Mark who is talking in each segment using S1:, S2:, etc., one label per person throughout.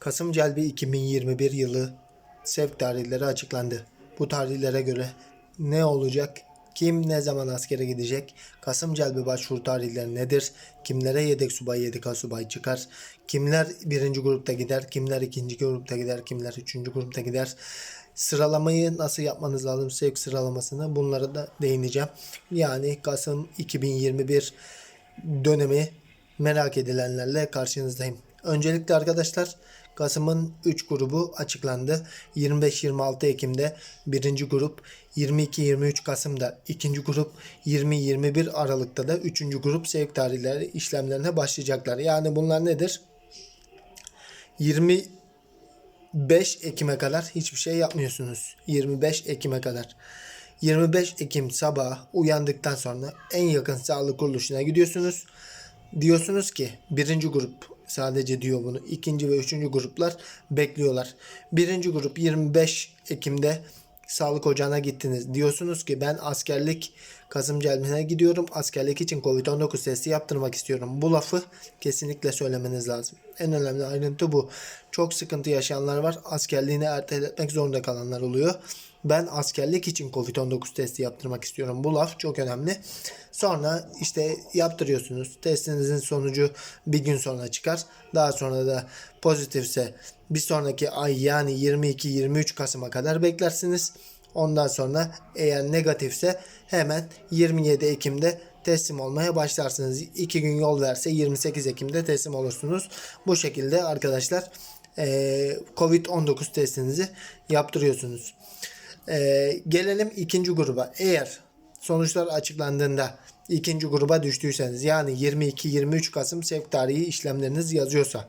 S1: Kasım Celbi 2021 yılı sevk tarihleri açıklandı. Bu tarihlere göre ne olacak? Kim ne zaman askere gidecek? Kasım Celbi başvuru tarihleri nedir? Kimlere yedek subay, yedek asubay çıkar? Kimler birinci grupta gider? Kimler ikinci grupta gider? Kimler üçüncü grupta gider? Sıralamayı nasıl yapmanız lazım? Sevk sıralamasını bunlara da değineceğim. Yani Kasım 2021 dönemi merak edilenlerle karşınızdayım. Öncelikle arkadaşlar Kasım'ın 3 grubu açıklandı. 25-26 Ekim'de 1. grup, 22-23 Kasım'da 2. grup, 20-21 Aralık'ta da 3. grup sevk tarihleri işlemlerine başlayacaklar. Yani bunlar nedir? 25 Ekim'e kadar hiçbir şey yapmıyorsunuz. 25 Ekim'e kadar. 25 Ekim sabah uyandıktan sonra en yakın sağlık kuruluşuna gidiyorsunuz. Diyorsunuz ki birinci grup sadece diyor bunu. ikinci ve üçüncü gruplar bekliyorlar. Birinci grup 25 Ekim'de sağlık ocağına gittiniz. Diyorsunuz ki ben askerlik Kasım Celmi'ne gidiyorum. Askerlik için Covid-19 testi yaptırmak istiyorum. Bu lafı kesinlikle söylemeniz lazım. En önemli ayrıntı bu. Çok sıkıntı yaşayanlar var. Askerliğini erteletmek zorunda kalanlar oluyor. Ben askerlik için Covid-19 testi yaptırmak istiyorum. Bu laf çok önemli. Sonra işte yaptırıyorsunuz. Testinizin sonucu bir gün sonra çıkar. Daha sonra da pozitifse bir sonraki ay yani 22-23 Kasım'a kadar beklersiniz. Ondan sonra eğer negatifse hemen 27 Ekim'de teslim olmaya başlarsınız. 2 gün yol verse 28 Ekim'de teslim olursunuz. Bu şekilde arkadaşlar eee, Covid-19 testinizi yaptırıyorsunuz. Eee, gelelim ikinci gruba. Eğer sonuçlar açıklandığında ikinci gruba düştüyseniz yani 22-23 Kasım sevk tarihi işlemleriniz yazıyorsa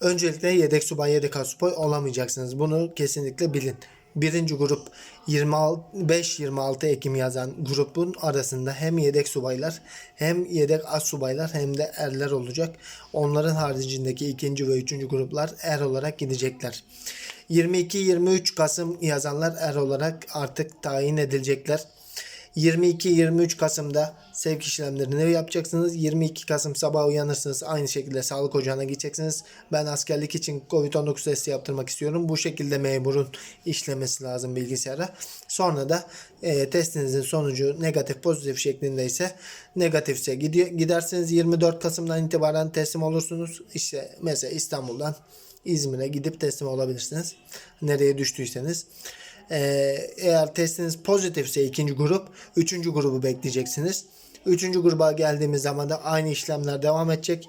S1: Öncelikle yedek subay, yedek asubay olamayacaksınız. Bunu kesinlikle bilin. Birinci grup 25-26 Ekim yazan grubun arasında hem yedek subaylar hem yedek assubaylar hem de erler olacak. Onların haricindeki ikinci ve üçüncü gruplar er olarak gidecekler. 22-23 Kasım yazanlar er olarak artık tayin edilecekler. 22-23 Kasım'da sevk işlemlerini yapacaksınız. 22 Kasım sabah uyanırsınız. Aynı şekilde sağlık ocağına gideceksiniz. Ben askerlik için Covid-19 testi yaptırmak istiyorum. Bu şekilde memurun işlemesi lazım bilgisayara. Sonra da e, testinizin sonucu negatif pozitif şeklindeyse negatifse gidiyor, gidersiniz 24 Kasım'dan itibaren teslim olursunuz. İşte mesela İstanbul'dan İzmir'e gidip teslim olabilirsiniz. Nereye düştüyseniz. Ee, eğer testiniz pozitifse ikinci grup, üçüncü grubu bekleyeceksiniz. Üçüncü gruba geldiğimiz zaman da aynı işlemler devam edecek.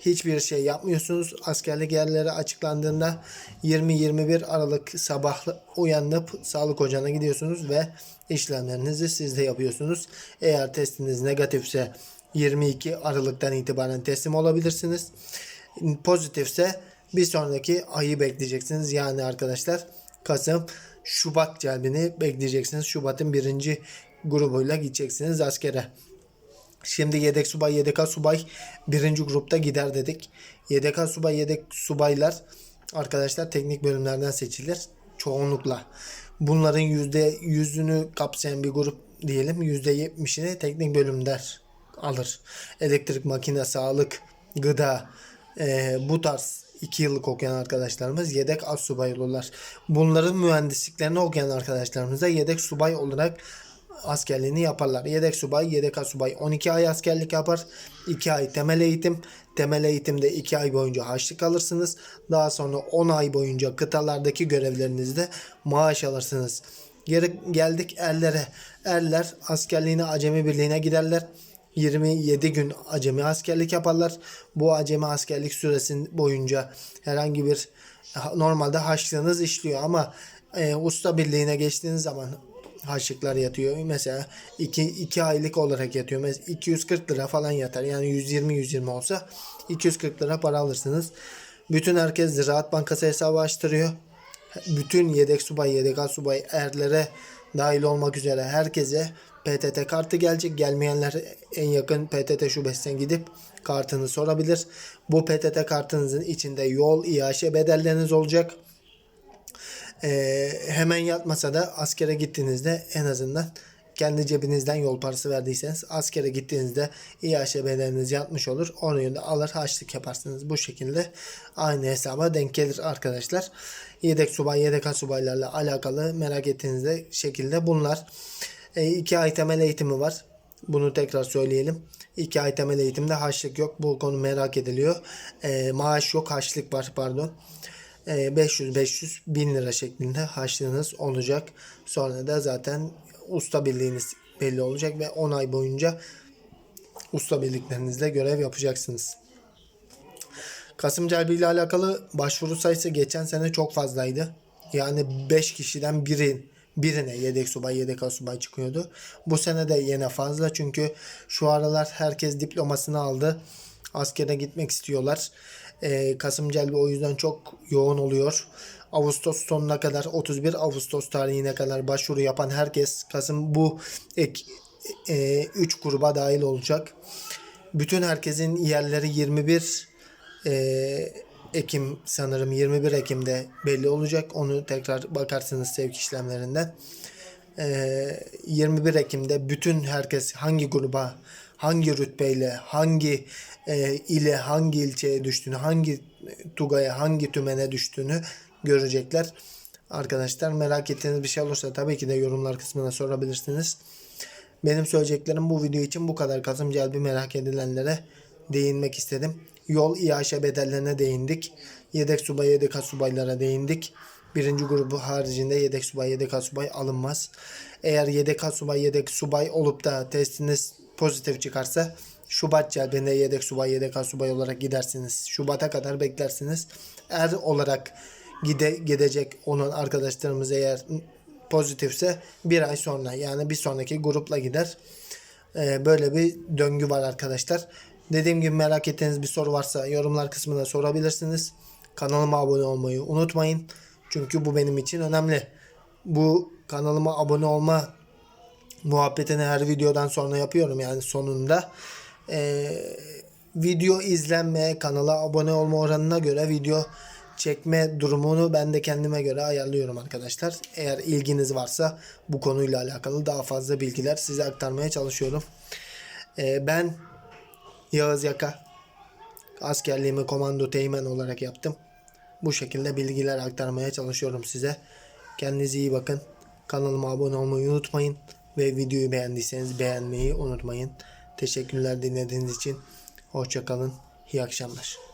S1: Hiçbir şey yapmıyorsunuz. Askerlik yerleri açıklandığında 20-21 Aralık sabah uyanıp sağlık ocağına gidiyorsunuz ve işlemlerinizi siz de yapıyorsunuz. Eğer testiniz negatifse 22 Aralık'tan itibaren teslim olabilirsiniz. Pozitifse bir sonraki ayı bekleyeceksiniz. Yani arkadaşlar Kasım, Şubat celbini bekleyeceksiniz. Şubat'ın birinci grubuyla gideceksiniz askere. Şimdi yedek subay, yedek subay birinci grupta gider dedik. Yedek subay, yedek subaylar arkadaşlar teknik bölümlerden seçilir çoğunlukla. Bunların yüzde yüzünü kapsayan bir grup diyelim. Yüzde yetmişini teknik bölümler alır. Elektrik, makine, sağlık, gıda, e, bu tarz 2 yıllık okuyan arkadaşlarımız yedek az subay olurlar. Bunların mühendisliklerini okuyan arkadaşlarımız da yedek subay olarak askerliğini yaparlar. Yedek subay, yedek asubay 12 ay askerlik yapar. 2 ay temel eğitim. Temel eğitimde 2 ay boyunca haçlık alırsınız. Daha sonra 10 ay boyunca kıtalardaki görevlerinizde maaş alırsınız. Geri geldik erlere. Erler askerliğine acemi birliğine giderler. 27 gün acemi askerlik yaparlar. Bu acemi askerlik süresinin boyunca herhangi bir normalde haçlığınız işliyor ama e, usta birliğine geçtiğiniz zaman harçlıklar yatıyor. Mesela 2, 2 aylık olarak yatıyor. Mesela 240 lira falan yatar. Yani 120-120 olsa 240 lira para alırsınız. Bütün herkes Ziraat Bankası hesabı açtırıyor. Bütün yedek subay, yedek subay erlere dahil olmak üzere herkese PTT kartı gelecek. Gelmeyenler en yakın PTT şubesinden gidip kartını sorabilir. Bu PTT kartınızın içinde yol, İAŞ bedelleriniz olacak. Ee, hemen yatmasa da askere gittiğinizde en azından kendi cebinizden yol parası verdiyseniz askere gittiğinizde İAŞ bedeliniz yatmış olur. Onu da alır harçlık yaparsınız. Bu şekilde aynı hesaba denk gelir arkadaşlar. Yedek subay, yedek subaylarla alakalı merak ettiğinizde şekilde bunlar. E, iki ay temel eğitimi var. Bunu tekrar söyleyelim. İki ay temel eğitimde harçlık yok. Bu konu merak ediliyor. E, maaş yok, harçlık var pardon. 500-500 bin lira şeklinde harçlığınız olacak. Sonra da zaten usta birliğiniz belli olacak ve 10 ay boyunca usta birliklerinizle görev yapacaksınız. Kasım Celbi ile alakalı başvuru sayısı geçen sene çok fazlaydı. Yani 5 kişiden biri birine yedek subay yedek asubay çıkıyordu. Bu sene de yine fazla çünkü şu aralar herkes diplomasını aldı. Askere gitmek istiyorlar. Ee, Kasım Celbi o yüzden çok yoğun oluyor. Ağustos sonuna kadar 31 Ağustos tarihine kadar başvuru yapan herkes Kasım bu ek 3 gruba dahil olacak. Bütün herkesin yerleri 21 e, Ekim sanırım 21 Ekim'de belli olacak. Onu tekrar bakarsınız sevk işlemlerinden. E, 21 Ekim'de bütün herkes hangi gruba, hangi rütbeyle, hangi e, ile, hangi ilçeye düştüğünü, hangi tugaya, hangi tümene düştüğünü görecekler. Arkadaşlar merak ettiğiniz bir şey olursa tabii ki de yorumlar kısmına sorabilirsiniz. Benim söyleyeceklerim bu video için bu kadar. Kasım Celbi merak edilenlere değinmek istedim. Yol İAŞ bedellerine değindik. Yedek subay, yedek subaylara değindik. Birinci grubu haricinde yedek subay, yedek subay alınmaz. Eğer yedek subay, yedek subay olup da testiniz pozitif çıkarsa Şubat celbinde yedek subay, yedek subay olarak gidersiniz. Şubat'a kadar beklersiniz. Er olarak gide, gidecek olan arkadaşlarımız eğer pozitifse bir ay sonra yani bir sonraki grupla gider. Ee, böyle bir döngü var arkadaşlar. Dediğim gibi merak ettiğiniz bir soru varsa yorumlar kısmına sorabilirsiniz. Kanalıma abone olmayı unutmayın. Çünkü bu benim için önemli. Bu kanalıma abone olma muhabbetini her videodan sonra yapıyorum yani sonunda. Ee, video izlenme, kanala abone olma oranına göre video çekme durumunu ben de kendime göre ayarlıyorum arkadaşlar. Eğer ilginiz varsa bu konuyla alakalı daha fazla bilgiler size aktarmaya çalışıyorum. Ee, ben Yağız Yaka askerliğimi komando teğmen olarak yaptım. Bu şekilde bilgiler aktarmaya çalışıyorum size. Kendinize iyi bakın. Kanalıma abone olmayı unutmayın. Ve videoyu beğendiyseniz beğenmeyi unutmayın. Teşekkürler dinlediğiniz için. Hoşçakalın. İyi akşamlar.